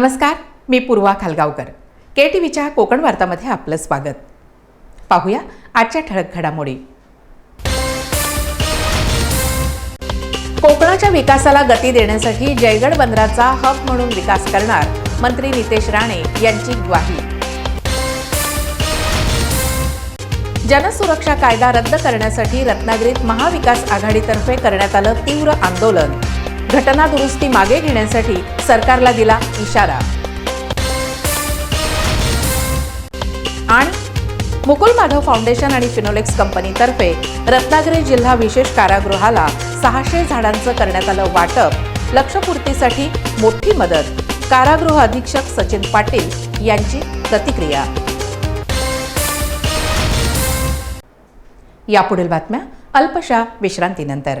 नमस्कार मी पूर्वा खालगावकर. के टी व्हीच्या कोकण वार्तामध्ये आपलं स्वागत. पाहूया आजच्या ठळक घडामोडी. कोकणाच्या विकासाला गती देण्यासाठी जयगड बंदराचा हब म्हणून विकास करणार मंत्री नितेश राणे यांची ग्वाही. जनसुरक्षा कायदा रद्द करण्यासाठी रत्नागिरीत महाविकास आघाडीतर्फे करण्यात आलं तीव्र आंदोलन. घटना दुरुस्ती मागे घेण्यासाठी सरकारला दिला इशारा. आणि मुकुल माधव फाउंडेशन आणि फिनोलेक्स कंपनीतर्फे रत्नागिरी जिल्हा विशेष कारागृहाला सहाशे झाडांचं करण्यात आलं वाटप. लक्षपूर्तीसाठी मोठी मदत. कारागृह अधीक्षक सचिन पाटील यांची प्रतिक्रिया. यापुढील बातम्या अल्पशा विश्रांतीनंतर.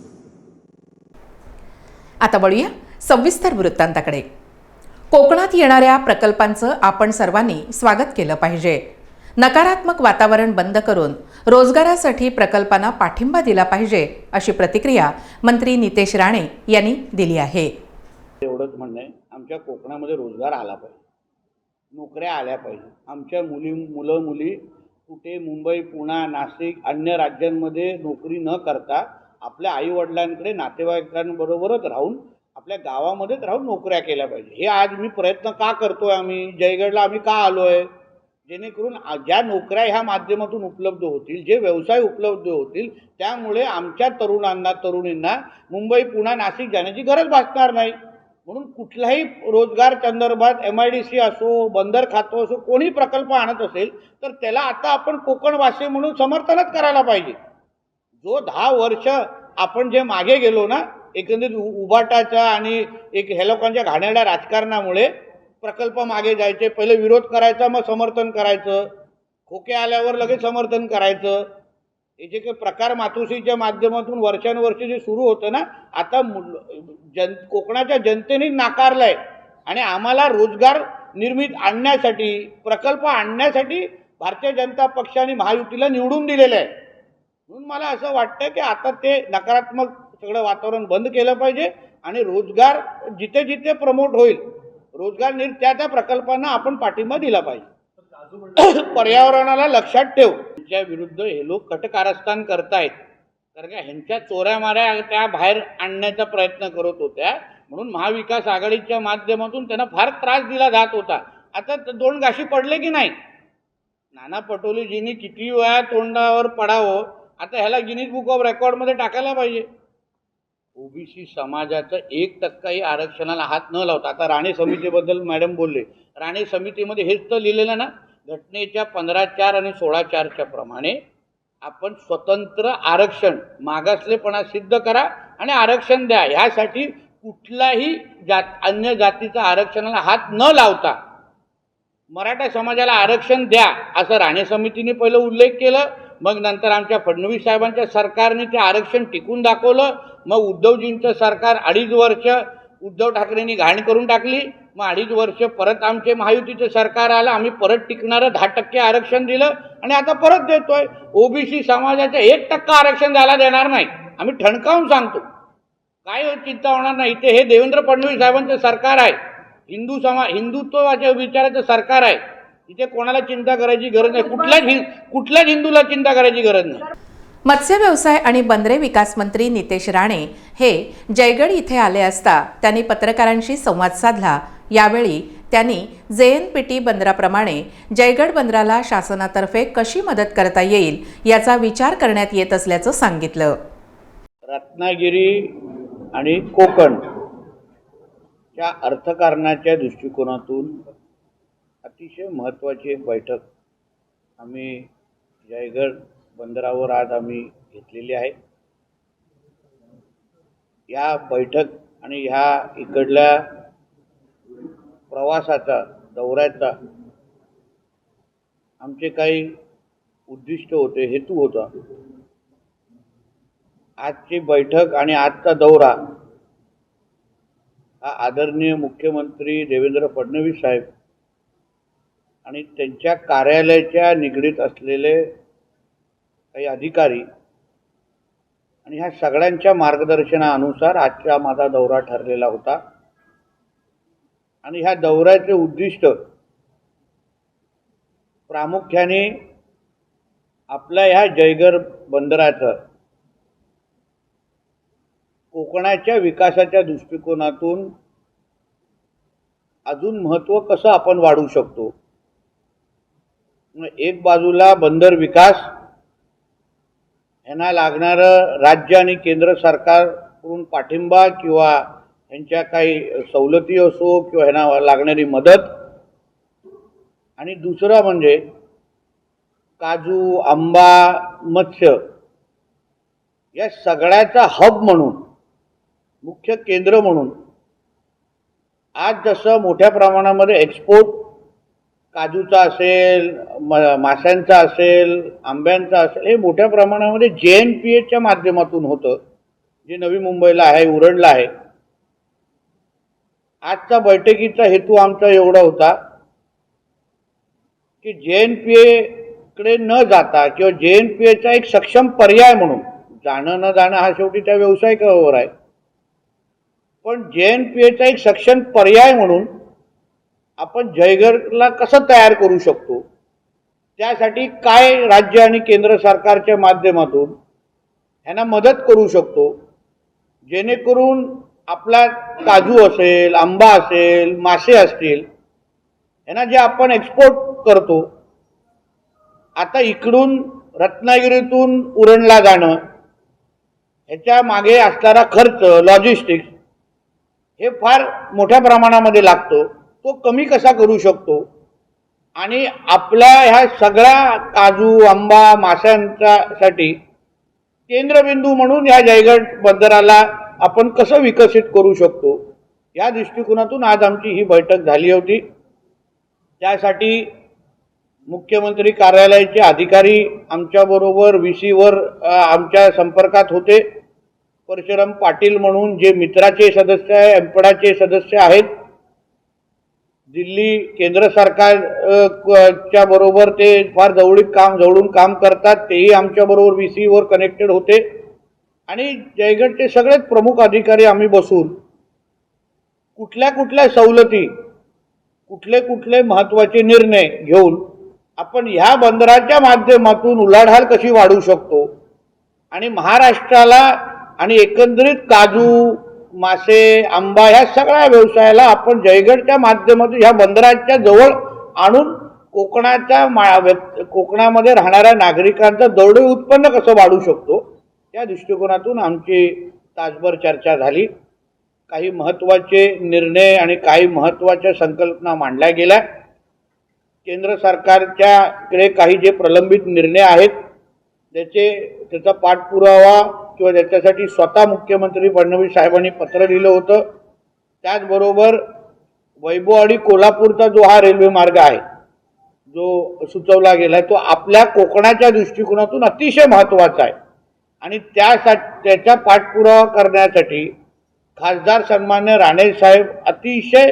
आता वळूया सविस्तर वृत्तांताकडे. कोकणात येणाऱ्या प्रकल्पांचं आपण सर्वांनी स्वागत केलं पाहिजे. नकारात्मक वातावरण बंद करून रोजगारासाठी प्रकल्पांना पाठिंबा दिला पाहिजे अशी प्रतिक्रिया मंत्री नितेश राणे यांनी दिली आहे. एवढंच म्हणणं आहे आमच्या कोकणामध्ये रोजगार आला पाहिजे. नोकऱ्या आल्या पाहिजे. आमच्या मुली मुलं मुली कुठे मुंबई पुणा नाशिक अन्य राज्यांमध्ये नोकरी न करता आपल्या आईवडिलांकडे नातेवाईकांबरोबरच राहून आपल्या गावामध्येच राहून नोकऱ्या केल्या पाहिजे. हे आज मी प्रयत्न का करतो आहे आम्ही? जयगडला आम्ही का आलो आहे जेणेकरून ज्या नोकऱ्या ह्या माध्यमातून उपलब्ध होतील जे व्यवसाय उपलब्ध होतील त्यामुळे आमच्या तरुणांना तरुणींना मुंबई पुणा नाशिक जाण्याची गरज भासणार नाही. म्हणून कुठल्याही रोजगार संदर्भात एम आय डी सी असो बंदर खातो असो कोणी प्रकल्प आणत असेल तर त्याला आता आपण कोकण कोकणवासी म्हणून समर्थनच करायला पाहिजे. जो दहा वर्ष आपण जे मागे गेलो ना एकंदरीत उ- आणि एक ह्या लोकांच्या घाणेरड्या राजकारणामुळे प्रकल्प मागे जायचे पहिले विरोध करायचा मग समर्थन करायचं. खोके आल्यावर लगेच समर्थन करायचं. हे जे काही प्रकार मातोश्रीच्या माध्यमातून वर्षानुवर्ष जे सुरू होतं ना आता जन कोकणाच्या जनतेने नाकारलंय. आणि आम्हाला रोजगार निर्मित आणण्यासाठी प्रकल्प आणण्यासाठी भारतीय जनता पक्षाने महायुतीला निवडून दिलेलं आहे. म्हणून मला असं वाटतं की आता ते नकारात्मक सगळं वातावरण बंद केलं पाहिजे आणि रोजगार जिथे जिथे प्रमोट होईल रोजगार निर् त्या त्या प्रकल्पांना आपण पाठिंबा दिला पाहिजे. पर्यावरणाला लक्षात ठेव. त्यांच्या विरुद्ध हे लोक कटकारस्थान करतायत. कारण का ह्यांच्या चोऱ्या माऱ्या त्या बाहेर आणण्याचा प्रयत्न करत होत्या. म्हणून महाविकास आघाडीच्या माध्यमातून त्यांना फार त्रास दिला जात होता. आता दोन घाशी पडले की नाही? नाना पटोलेजींनी किती वेळा तोंडावर पडावं आता ह्याला गिनीज बुक ऑफ रेकॉर्डमध्ये टाकायला पाहिजे. ओबीसी समाजाचं एक टक्काही आरक्षणाला हात न लावता आता राणे समितीबद्दल मॅडम बोलले. राणे समितीमध्ये हेच तर लिहिलेलं ना घटनेच्या पंधरा चार आणि सोळा चारच्या प्रमाणे आपण स्वतंत्र आरक्षण मागासलेपणा सिद्ध करा आणि आरक्षण द्या. ह्यासाठी कुठलाही जात अन्य जातीचा आरक्षणाला हात न लावता मराठा समाजाला आरक्षण द्या असं राणे समितीने पहिलं उल्लेख केलं. मग नंतर आमच्या फडणवीस साहेबांच्या सरकारने ते आरक्षण टिकून दाखवलं. मग उद्धवजींचं सरकार अडीच वर्ष उद्धव ठाकरेंनी घाण करून टाकली. मग अडीच वर्ष परत आमचे महायुतीचं सरकार आलं. आम्ही परत टिकणारं दहा टक्के आरक्षण दिलं आणि आता परत देतोय. ओबीसी समाजाचं एक टक्का आरक्षण द्यायला देणार नाही. आम्ही ठणकावून सांगतो. काय हो चिंता होणार नाही. इथे हे देवेंद्र फडणवीस साहेबांचं सरकार आहे. हिंदू समा हिंदुत्वाच्या विचाराचं सरकार आहे. इथे कोणाला चिंता करायची गरज नाही. कुठल्याच हिं- कुठल्याच हिंदूला चिंता करायची गरज नाही. मत्स्य व्यवसाय आणि बंदरे विकास मंत्री नितेश राणे हे जयगड इथे आले असता त्यांनी पत्रकारांशी संवाद साधला. यावेळी त्यांनी जेएनपीटी बंदराप्रमाणे जयगड बंदराला शासनातर्फे कशी मदत करता येईल याचा विचार करण्यात येत असल्याचं सांगितलं. रत्नागिरी आणि कोकण च्या अर्थकारणाच्या दृष्टिकोनातून अतिशय महत्त्वाची एक बैठक आम्ही जयगड बंदरावर आज आम्ही घेतलेली आहे. या बैठक आणि ह्या इकडल्या प्रवासाचा दौऱ्याचा आमचे काही उद्दिष्ट होते हेतू होता. आजची बैठक आणि आजचा दौरा हा आदरणीय मुख्यमंत्री देवेंद्र फडणवीस साहेब आणि त्यांच्या कार्यालयाच्या निगडीत असलेले काही अधिकारी आणि ह्या सगळ्यांच्या मार्गदर्शनानुसार आजचा माझा दौरा ठरलेला होता. आणि ह्या दौऱ्याचे उद्दिष्ट प्रामुख्याने आपल्या ह्या जयगर बंदराचं कोकणाच्या विकासाच्या दृष्टिकोनातून अजून महत्त्व कसं आपण वाढवू शकतो? मग एक बाजूला बंदर विकास यांना लागणारं राज्य आणि केंद्र सरकारकडून पाठिंबा किंवा यांच्या काही सवलती असो किंवा ह्यांना लागणारी मदत. आणि दुसरं म्हणजे काजू आंबा मत्स्य या सगळ्याचा हब म्हणून मुख्य केंद्र म्हणून आज जसं मोठ्या प्रमाणामध्ये एक्सपोर्ट काजूचा असेल म माशांचा असेल आंब्यांचा असेल हे मोठ्या प्रमाणामध्ये जे एन पी एच्या माध्यमातून होतं जे नवी मुंबईला आहे उरणला आहे. आजचा बैठकीचा हेतू आमचा एवढा होता की जे एन पी एकडे न जाता किंवा जे एन पी एचा एक सक्षम पर्याय म्हणून जाणं न जाणं हा शेवटी त्या व्यावसायिकावर आहे. पण जे एन पी एचा एक सक्षम पर्याय म्हणून आपण जयघरला कसं तयार करू शकतो? त्यासाठी काय राज्य आणि केंद्र सरकारच्या माध्यमातून ह्यांना मदत करू शकतो? जेणेकरून आपला काजू असेल आंबा असेल मासे असतील यांना जे आपण एक्सपोर्ट करतो आता इकडून रत्नागिरीतून उरणला जाणं ह्याच्या मागे असणारा खर्च लॉजिस्टिक्स हे फार मोठ्या प्रमाणामध्ये लागतो. तो कमी कसा करू शकतो? आणि आपल्या ह्या सगळ्या काजू आंबा माशांच्यासाठी केंद्रबिंदू म्हणून ह्या जयगड बंदराला आपण कसं विकसित करू शकतो? या दृष्टिकोनातून आज आमची ही बैठक झाली होती. त्यासाठी मुख्यमंत्री कार्यालयाचे अधिकारी आमच्याबरोबर व्ही सीवर आमच्या संपर्कात होते. परशुराम पाटील म्हणून जे मित्राचे सदस्य आहे एम्पडाचे सदस्य आहेत दिल्ली केंद्र सरकार क- बरोबर ते फार जवळीक काम जवळून काम करतात तेही आमच्याबरोबर व्ही सीवर कनेक्टेड होते. आणि जयगडचे सगळेच प्रमुख अधिकारी आम्ही बसून कुठल्या कुठल्या सवलती कुठले कुठले महत्त्वाचे निर्णय घेऊन आपण ह्या बंदराच्या माध्यमातून उलाढाल कशी वाढवू शकतो? आणि महाराष्ट्राला आणि एकंदरीत काजू मासे आंबा ह्या सगळ्या व्यवसायाला आपण जयगडच्या माध्यमातून ह्या बंदराच्या जवळ आणून कोकणाच्या मा कोकणामध्ये राहणाऱ्या नागरिकांचं दरडोई उत्पन्न कसं वाढू शकतो या दृष्टिकोनातून आमची तासभर चर्चा झाली. काही महत्त्वाचे निर्णय आणि काही महत्त्वाच्या संकल्पना मांडल्या गेल्या. केंद्र सरकारच्याकडे काही जे प्रलंबित निर्णय आहेत त्याचे त्याचा पाठपुरावा किंवा त्याच्यासाठी स्वतः मुख्यमंत्री फडणवीस साहेबांनी पत्र लिहिलं होतं त्याचबरोबर वैभववाडी कोल्हापूरचा जो हा रेल्वे मार्ग आहे जो सुचवला गेला आहे तो आपल्या कोकणाच्या दृष्टिकोनातून अतिशय महत्त्वाचा आहे. आणि त्यासाठी त्याचा पाठपुरावा करण्यासाठी खासदार सन्मान्य राणे साहेब अतिशय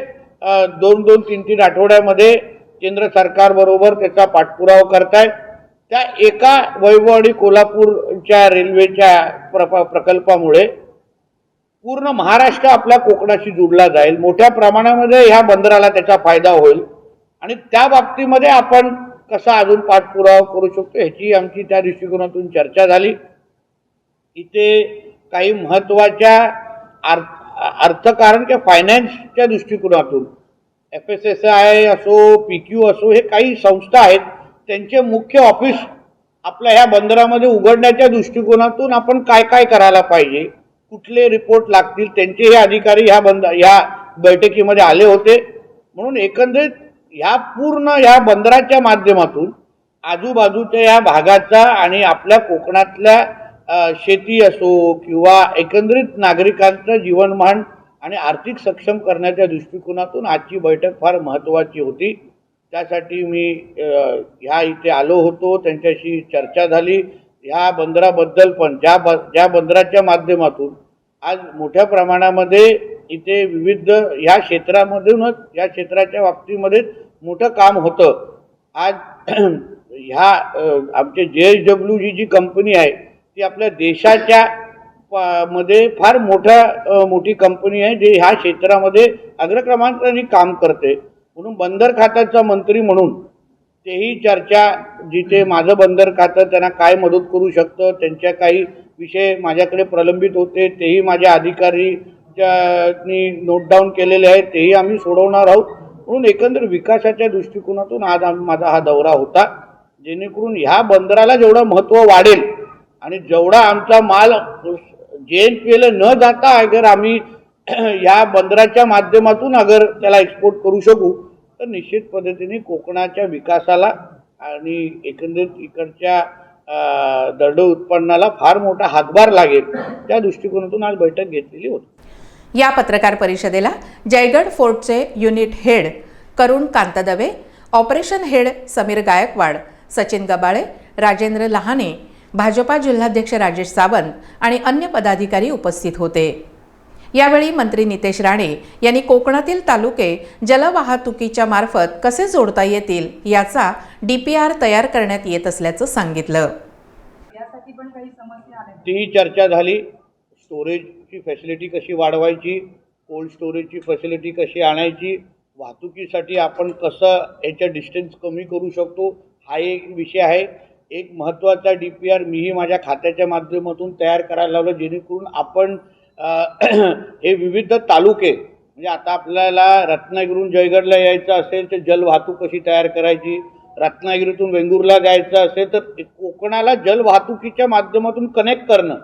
दोन दोन तीन तीन आठवड्यामध्ये केंद्र सरकारबरोबर त्याचा पाठपुरावा करतायत. त्या एका वैभव आणि कोल्हापूरच्या रेल्वेच्या प्र प्रकल्पामुळे पूर्ण महाराष्ट्र आपल्या कोकणाशी जोडला जाईल. मोठ्या प्रमाणामध्ये ह्या बंदराला त्याचा फायदा होईल. आणि त्या बाबतीमध्ये आपण कसा अजून पाठपुरावा करू शकतो ह्याची आमची त्या दृष्टिकोनातून चर्चा झाली. इथे काही महत्त्वाच्या अर्थ अर्थकारण किंवा फायनान्सच्या दृष्टिकोनातून एफ एस एस आय असो पी क्यू असो हे काही संस्था आहेत. त्यांचे मुख्य ऑफिस आपल्या ह्या बंदरामध्ये उघडण्याच्या दृष्टिकोनातून आपण काय काय करायला पाहिजे कुठले रिपोर्ट लागतील त्यांचे हे अधिकारी ह्या बंद ह्या बैठकीमध्ये आले होते. म्हणून एकंदरीत ह्या पूर्ण ह्या बंदराच्या माध्यमातून आजूबाजूच्या या भागाचा आणि आपल्या कोकणातल्या शेती असो किंवा एकंदरीत नागरिकांचं जीवनमान आणि आर्थिक सक्षम करण्याच्या दृष्टिकोनातून आजची बैठक फार महत्त्वाची होती. त्यासाठी मी ह्या इथे आलो होतो त्यांच्याशी चर्चा झाली. ह्या बंदराबद्दल पण ज्या ब ज्या बंदराच्या माध्यमातून आज मोठ्या प्रमाणामध्ये इथे विविध ह्या क्षेत्रामधूनच या क्षेत्राच्या बाबतीमध्ये मोठं काम होतं. आज ह्या आमचे J S W G G company आहे ती आपल्या देशाच्या मध्ये फार मोठ्या मोठी कंपनी आहे जे ह्या क्षेत्रामध्ये अग्रक्रमांकाने काम करते. म्हणून बंदर खात्याचा मंत्री म्हणून तेही चर्चा जिथे माझं बंदर खातं त्यांना काय मदत करू शकतं त्यांच्या काही विषय माझ्याकडे प्रलंबित होते तेही माझ्या अधिकारी नी नोट डाऊन केलेले आहेत तेही आम्ही सोडवणार आहोत. म्हणून एकंदर विकासाच्या दृष्टिकोनातून आज आम माझा हा दौरा होता. जेणेकरून ह्या बंदराला जेवढं महत्त्व वाढेल आणि जेवढा आमचा माल जे एन पी एला न जाता अगर आम्ही या बंदराच्या माध्यमातून अगर त्याला एक्सपोर्ट करू शकू तर निश्चित पद्धतीने कोकणाच्या विकासाला आणि एकंदरीत इकडच्या अं, उत्पन्नाला फार मोठा हातभार लागेल त्या दृष्टिकोनातून आज बैठक घेतलेली होती. या पत्रकार परिषदेला Jaigad fort unit head Karun Kantdave operation head Sameer Gaikwad Sachin Gabale Rajendra Lahane Bhajpa जिल्हाध्यक्ष राजेश सावंत आणि अन्य पदाधिकारी उपस्थित होते. यावेळी मंत्री नितेश राणे यांनी कोकणातील तालुके जलवाहतुकीच्या मार्फत कसे जोडता येतील याचा डीपीआर तयार करण्यात येत असल्याचं सांगितलं. यासाठी पण काही समस्या आल्या. तीही चर्चा झाली. स्टोरेजची फॅसिलिटी कशी वाढवायची? कोल्ड स्टोरेजची फॅसिलिटी कशी आणायची? वाहतुकीसाठी आपण कसं याच्या डिस्टन्स कमी करू शकतो? हा एक विषय आहे. एक महत्त्वाचा डी पी आर मीही माझ्या खात्याच्या माध्यमातून तयार करायला लावलं जेणेकरून आपण हे विविध तालुके म्हणजे आता आपल्याला रत्नागिरीहून जयगडला यायचं असेल तर जल वाहतूक कशी तयार करायची? रत्नागिरीतून वेंगुर्ला जायचं असेल तर कोकणाला जल वाहतुकीच्या माध्यमातून कनेक्ट करणं.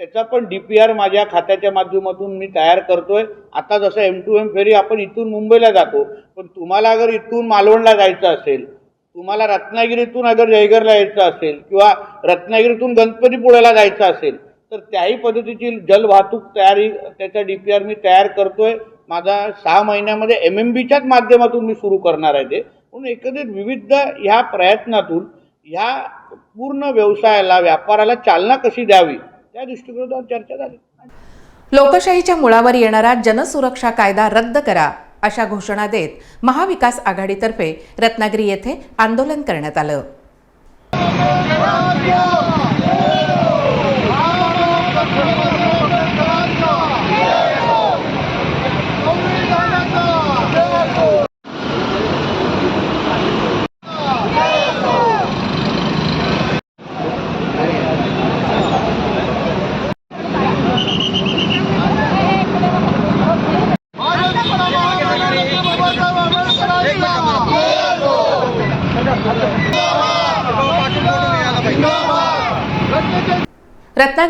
त्याचा पण डी पी आर माझ्या खात्याच्या माध्यमातून मी तयार करतोय. आता जसं एम टू एम फेरी आपण इथून मुंबईला जातो पण तुम्हाला अगर इथून मालवणला जायचं असेल तुम्हाला रत्नागिरीतून अगर जयगडला यायचं असेल किंवा रत्नागिरीतून गणपतीपुळ्याला जायचं असेल तर त्याही पद्धतीची जलवाहतूक तयारी त्याचा डी पी आर मी तयार करतोय. माझा सहा महिन्यामध्ये एम एम बीच्याच माध्यमातून मी सुरू करणार आहे ते. म्हणून एकंदरीत विविध ह्या प्रयत्नातून ह्या पूर्ण व्यवसायाला व्यापाराला चालना कशी द्यावी त्या दृष्टिकोनातून चर्चा झाली. लोकशाहीच्या मुळावर येणारा जनसुरक्षा कायदा रद्द करा अशा घोषणा देत महाविकास आघाडीतर्फे रत्नागिरी येथे आंदोलन करण्यात आलं.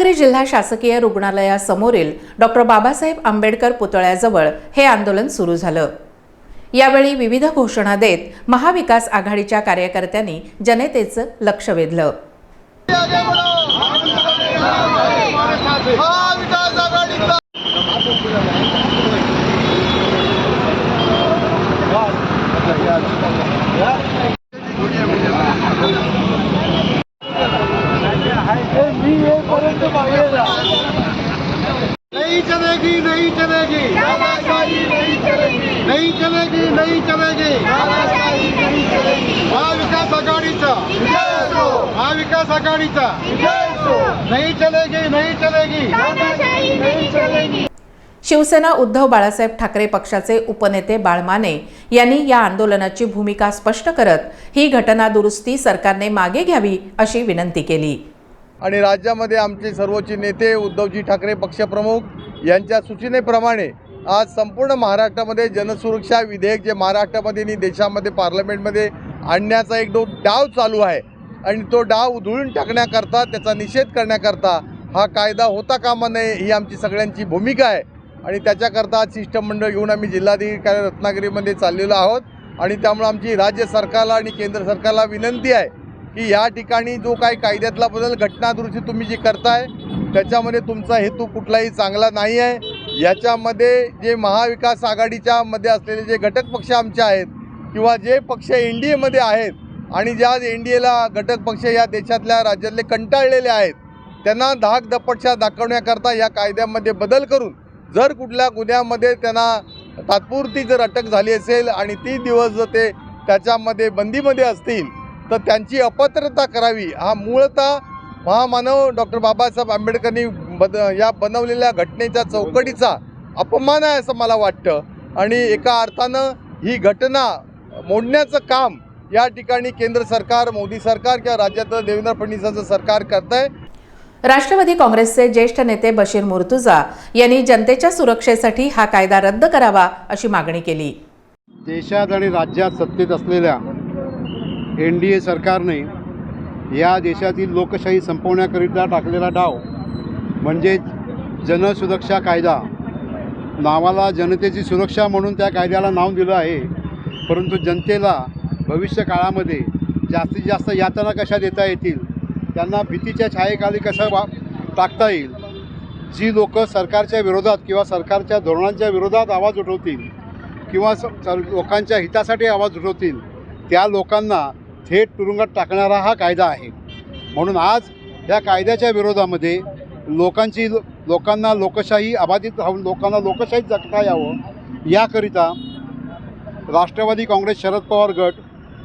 रत्नागिरी जिल्हा शासकीय रुग्णालयासमोरील डॉक्टर बाबासाहेब आंबेडकर पुतळ्याजवळ हे आंदोलन सुरू झालं. यावेळी विविध घोषणा देत महाविकास आघाडीच्या कार्यकर्त्यांनी जनतेचं लक्ष वेधलं महाविकास आघाडीचा नहीं चलेगी। नहीं चलेगी। नहीं चलेगी नहीं चलेगी। महाविकास आघाडीचा। महाविकास आघाडीचा। नहीं चलेगी नहीं चलेगी। शिवसेना उद्धव बाळासाहेब ठाकरे पक्षाचे उपनेते बाळ माने यांनी या आंदोलनाची भूमिका स्पष्ट करत ही घटना दुरुस्ती सरकारने मागे घ्यावी अशी विनंती केली. आणि राज्यामध्ये आमचे सर्वोच्च नेते उद्धवजी ठाकरे पक्षप्रमुख यांच्या सूचनेप्रमाणे आज संपूर्ण महाराष्ट्रामध्ये जनसुरक्षा विधेयक जे महाराष्ट्रामध्ये आणि देशामध्ये पार्लमेंटमध्ये आणण्याचा एक दो डाव चालू आहे. आणि तो डाव उधळून टाकण्याकरता त्याचा निषेध करण्याकरता हा कायदा होता कामा नये ही आमची सगळ्यांची भूमिका आहे. आणि त्याच्याकरता आज शिष्टमंडळ घेऊन आम्ही जिल्हाधिकारी रत्नागिरीमध्ये चाललेलो आहोत. आणि त्यामुळे आमची राज्य सरकारला आणि केंद्र सरकारला विनंती आहे की या ठिकाणी जो काही कायद्यातला बदल घटनादुरुस्ती तुम्ही जी करताय त्याच्यामध्ये तुमचा हेतू कुठलाही चांगला नाही आहे. याच्यामध्ये जे महाविकास आघाडीच्या मध्ये असलेले जे घटक पक्ष आमचे आहेत किंवा जे पक्ष एन डी एमध्ये आहेत आणि ज्या एन डी एला घटक पक्ष या देशातल्या राज्यातले कंटाळलेले आहेत त्यांना धाक दपटशा दाखवण्याकरता या कायद्यामध्ये बदल करून जर कुठल्या गुन्ह्यामध्ये त्यांना तात्पुरती जर अटक झाली असेल आणि ती दिवस जर ते त्याच्यामध्ये बंदीमध्ये असतील तर त्यांची अपात्रता करावी हा मूळतः महामानव डॉक्टर बाबासाहेब आंबेडकरांनी बद या बनवलेल्या घटनेच्या चौकटीचा अपमान आहे असं मला वाटतं. आणि एका अर्थानं ही घटना मोडण्याचं काम या ठिकाणी केंद्र सरकार मोदी सरकार किंवा राज्यातलं देवेंद्र फडणवीसाचं सरकार करत आहे राष्ट्रवादी काँग्रेसचे ज्येष्ठ नेते बशीर मुर्तुजा यांनी जनतेच्या सुरक्षेसाठी हा कायदा रद्द करावा अशी मागणी केली. देशात आणि राज्यात सत्तेत असलेल्या एन डी ए सरकारने या देशातील लोकशाही संपवण्याकरिता टाकलेला डाव म्हणजेच जनसुरक्षा कायदा. नावाला जनतेची सुरक्षा म्हणून त्या कायद्याला नाव दिलं आहे. परंतु जनतेला भविष्य काळामध्ये जास्तीत जास्त यातना कशा देता येतील? त्यांना भीतीच्या छायेखाली कसं वा टाकता येईल? जी लोक सरकारच्या विरोधात किंवा सरकारच्या धोरणांच्या विरोधात आवाज उठवतील किंवा स लोकांच्या हितासाठी आवाज उठवतील त्या लोकांना थेट तुरुंगात टाकणारा हा कायदा आहे. म्हणून आज या कायद्याच्या विरोधामध्ये लोकांची लोकांना लोकशाही अबाधित राहून लोकांना लोकशाहीत जगता यावं याकरिता राष्ट्रवादी काँग्रेस शरद पवार गट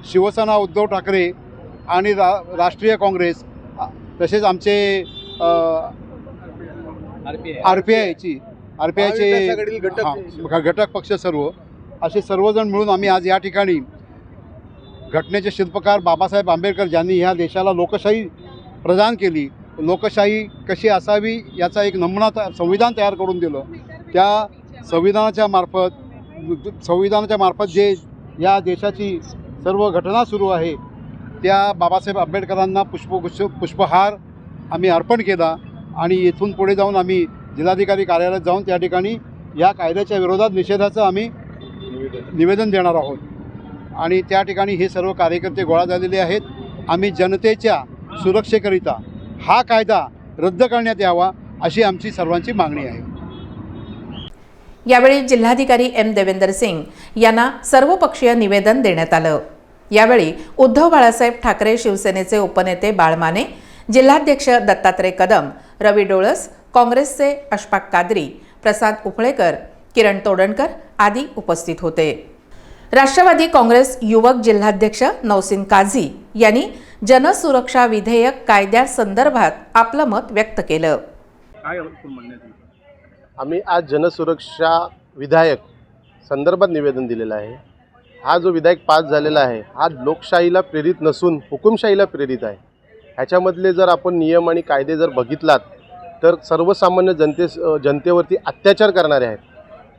शिवसेना उद्धव ठाकरे आणि रा राष्ट्रीय काँग्रेस तसेच आमचे आर पी आयची आर पी आयचे घटक पक्ष सर्व असे सर्वजण मिळून आम्ही आज या ठिकाणी घटनेचे शिल्पकार बाबासाहेब आंबेडकर ज्यांनी ह्या देशाला लोकशाही प्रदान केली लोकशाही कशी असावी याचा एक नमुना त संविधान तयार करून दिलं. त्या संविधानाच्या मार्फत संविधानाच्या मार्फत जे या देशाची सर्व घटना सुरू आहे त्या बाबासाहेब आंबेडकरांना पुष्पगुच्छ पुष्पहार आम्ही अर्पण केला आणि येथून पुढे जाऊन आम्ही जिल्हाधिकारी कार्यालयात जाऊन त्या ठिकाणी या कायद्याच्या विरोधात निषेधाचं आम्ही निवेदन देणार आहोत. आणि त्या ठिकाणी हे सर्व कार्यकर्ते गोळा झालेले आहेत. आम्ही जनतेच्या सुरक्षेकरिता हा कायदा रद्द करण्यात यावा अशी आमची सर्वांची मागणी आहे. यावेळी जिल्हाधिकारी एम देवेंदर सिंग यांना सर्वपक्षीय निवेदन देण्यात आलं. यावेळी उद्धव बाळासाहेब ठाकरे शिवसेनेचे उपनेते बाळमाने जिल्हाध्यक्ष दत्तात्रय कदम रवी डोळस काँग्रेसचे अशफाक कादरी प्रसाद उफळेकर किरण तोडणकर आदी उपस्थित होते. राष्ट्रवादी काँग्रेस युवक जिल्हाध्यक्ष नौसिन काझी यांनी जनसुरक्षा विधेयक कायद्यासंदर्भात आपलं मत व्यक्त केलं. आम्ही आज जनसुरक्षा विधायक संदर्भात निवेदन दिलेलं आहे. हा जो विधायक पास झालेला आहे हा लोकशाहीला प्रेरित नसून हुकुमशाहीला प्रेरित आहे. ह्याच्यामधले जर आपण नियम आणि कायदे जर बघितलात तर सर्वसामान्य जनते जनतेवरती अत्याचार करणारे आहेत.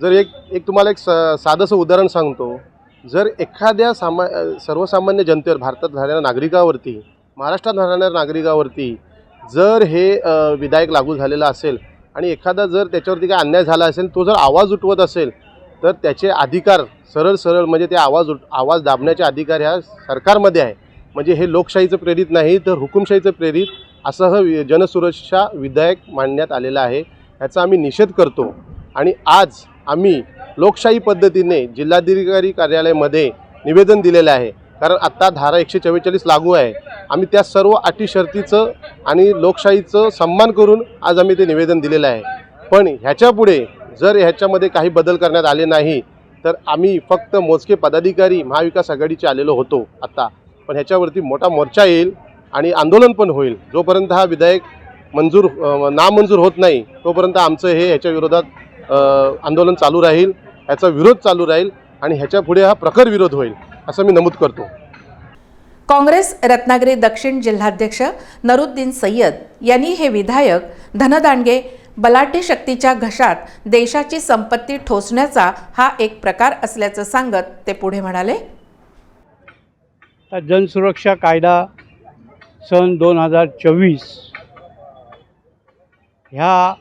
जर एक एक तुम्हाला एक स साधंसं उदाहरण सांगतो. जर एखाद्या सामा सर्वसामान्य जनतेवर भारतात राहणाऱ्या नागरिकावरती महाराष्ट्रात राहणाऱ्या नागरिकावरती जर हे विधायक लागू झालेलं असेल आणि एखादा जर त्याच्यावरती काही अन्याय झाला असेल तो जर आवाज उठवत असेल तर त्याचे अधिकार सरळ सरळ म्हणजे ते आवाज उठ आवाज दाबण्याचे अधिकार ह्या सरकारमध्ये आहे. म्हणजे हे लोकशाहीचं प्रेरित नाही तर हुकुमशाहीचं प्रेरित असं ह वि- जनसुरक्षा विधेयक मांडण्यात आलेलं आहे. ह्याचा आम्ही निषेध करतो. आणि आज आम्ही लोकशाही पद्धतीने जिल्हाधिकारी कार्यालयामध्ये निवेदन दिलेलं आहे. कारण आत्ता धारा एकशे चव्वेचाळीस लागू आहे. आम्ही त्या सर्व अटी शर्तीचं आणि लोकशाहीचं सन्मान करून आज आम्ही ते निवेदन दिलेलं आहे. पण ह्याच्यापुढे जर ह्याच्यामध्ये काही बदल करण्यात आले नाही तर आम्ही फक्त मोजके पदाधिकारी महाविकास आघाडीचे आलेलो होतो आत्ता पण ह्याच्यावरती मोठा मोर्चा येईल आणि आंदोलन पण होईल. जोपर्यंत हा विधेयक मंजूर नामंजूर होत नाही तोपर्यंत आमचं हे ह्याच्या विरोधात आंदोलन चालू राहील ह्याचा विरोध चालू राहील आणि ह्याच्या पुढे हा प्रखर विरोध होईल असं मी नमूद करतो. काँग्रेस रत्नागिरी दक्षिण जिल्हाध्यक्ष नरुद्दीन सय्यद यांनी हे विधायक धनदांडगे बलाढ्य शक्तीच्या घशात देशाची संपत्ती ठोसण्याचा हा एक प्रकार असल्याचं सांगत ते पुढे म्हणाले. जनसुरक्षा कायदा सन दोन हजार चोवीस ह्या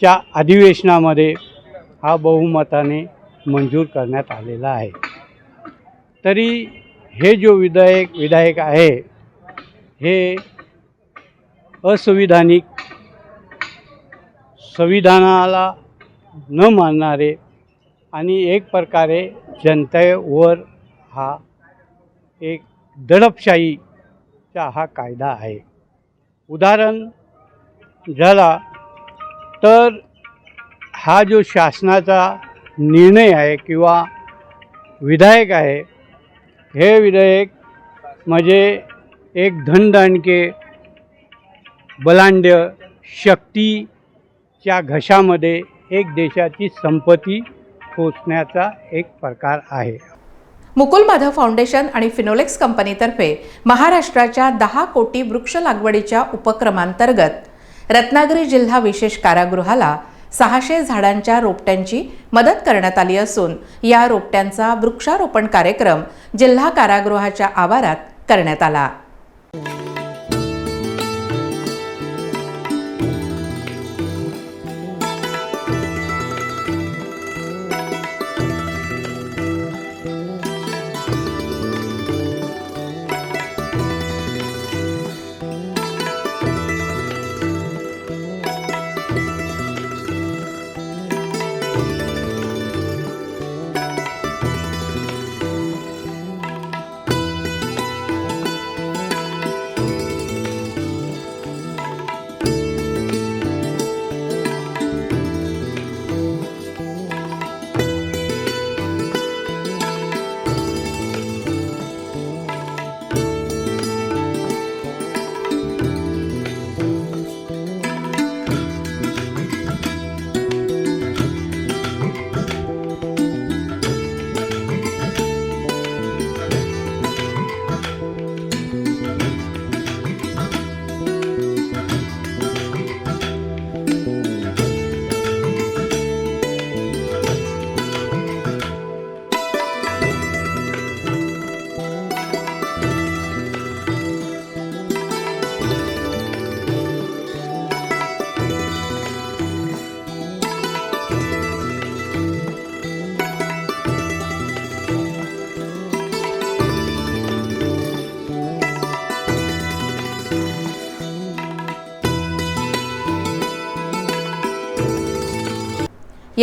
च्या अधिवेशनामध्ये हा बहुमताने मंजूर करण्यात आलेला आहे. तरी हे जो विधायक विधायक आहे हे असंविधानिक संविधानाला न मानणारे आणि एक प्रकारे जनतेवर हा एक दडपशाहीचा हा कायदा आहे. उदाहरण झाला तर हा जो शासनाचा निर्णय आहे किंवा विधायक आहे हे विधेयक म्हणजे एक धनदांडके बलांड्य शक्तीच्या घशामध्ये एक देशाची संपत्ती पोचण्याचा एक प्रकार आहे. मुकुल माधव फाउंडेशन आणि फिनोलेक्स कंपनीतर्फे महाराष्ट्राच्या दहा कोटी वृक्ष लागवडीच्या उपक्रमांतर्गत रत्नागिरी जिल्हा विशेष कारागृहाला सहाशे झाडांच्या रोपट्यांची मदत करण्यात आली असून या रोपट्यांचा वृक्षारोपण कार्यक्रम जिल्हा कारागृहाच्या आवारात करण्यात आला.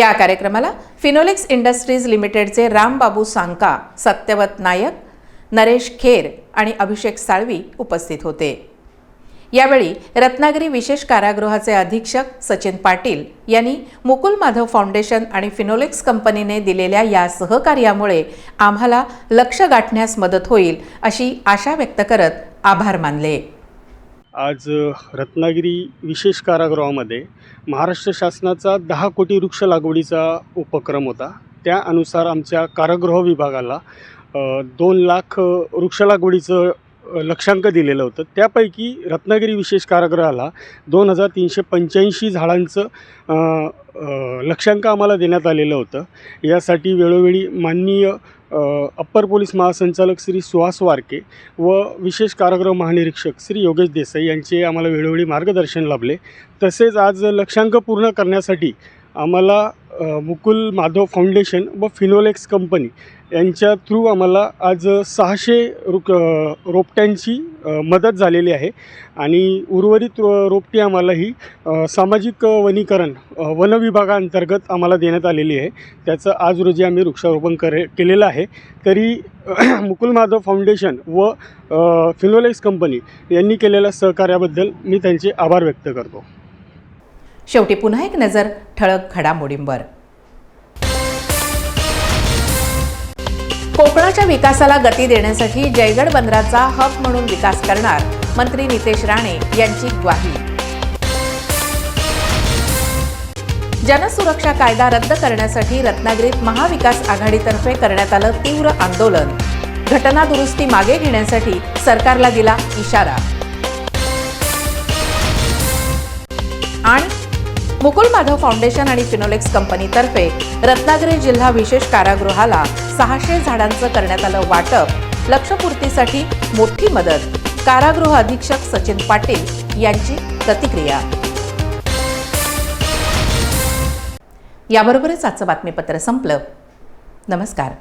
या कार्यक्रमाला फिनोलेक्स इंडस्ट्रीज लिमिटेडचे रामबाबू सांका सत्यवत नायक नरेश खेर आणि अभिषेक साळवी उपस्थित होते. यावेळी रत्नागिरी विशेष कारागृहाचे अधीक्षक सचिन पाटील यांनी मुकुल माधव फाउंडेशन आणि फिनोलेक्स कंपनीने दिलेल्या या सहकार्यामुळे आम्हाला लक्ष गाठण्यास मदत होईल अशी आशा व्यक्त करत आभार मानले. आज रत्नागिरी विशेष कारागृहामध्ये महाराष्ट्र शासनाचा दहा कोटी वृक्ष लागवडीचा उपक्रम होता. त्या अनुसार आमच्या कारागृह विभागाला दोन लाख वृक्ष लागवडीचं लक्षांक दिलेलं होतं. त्यापैकी रत्नागिरी विशेष कारागृहाला दोन हजार तीनशे पंच्याऐंशी झाडांचं लक्षांक आम्हाला देण्यात आलेलं होतं. यासाठी वेळोवेळी माननीय अप्पर पोलीस महासंचालक श्री सुहास वारके व विशेष कारागृह महानिरीक्षक श्री योगेश देसाई यांचे आम्हाला वेळोवेळी मार्गदर्शन लाभले. तसेच आज लक्षांक पूर्ण करण्यासाठी आम्हाला मुकुल माधव फाउंडेशन व फिनोलेक्स कंपनी यांच्या थ्रू आम्हाला आज सहाशे रुक रोपट्यांची मदत झालेली आहे. आणि उर्वरित रोपटी आम्हाला ही सामाजिक वनीकरण अ, वन विभागाअंतर्गत आम्हाला देण्यात आलेली आहे. त्याचं आज रोजी आम्ही वृक्षारोपण करे केलेलं आहे. तरी मुकुल माधव फाउंडेशन व फिनोलेक्स कंपनी यांनी केलेल्या सहकार्याबद्दल मी त्यांचे आभार व्यक्त करतो. शेवटी पुन्हा एक नजर ठळक घडामोडींवर. कोकणाच्या विकासाला गती देण्यासाठी जयगड बंदराचा हब म्हणून विकास करणार मंत्री नितेश राणे यांची ग्वाही. जनसुरक्षा कायदा रद्द करण्यासाठी रत्नागिरीत महाविकास आघाडीतर्फे करण्यात आलं तीव्र आंदोलन. घटना दुरुस्ती मागे घेण्यासाठी सरकारला दिला इशारा. आणि मुकुल माधव फाउंडेशन आणि फिनोलेक्स कंपनीतर्फे रत्नागिरी जिल्हा विशेष कारागृहाला सहाशे झाडांचं करण्यात आलं वाटप. लक्षपूर्तीसाठी मोठी मदत कारागृह अधीक्षक सचिन पाटील यांची प्रतिक्रिया. याबरोबरच आजचं बातमीपत्र संपलं. नमस्कार.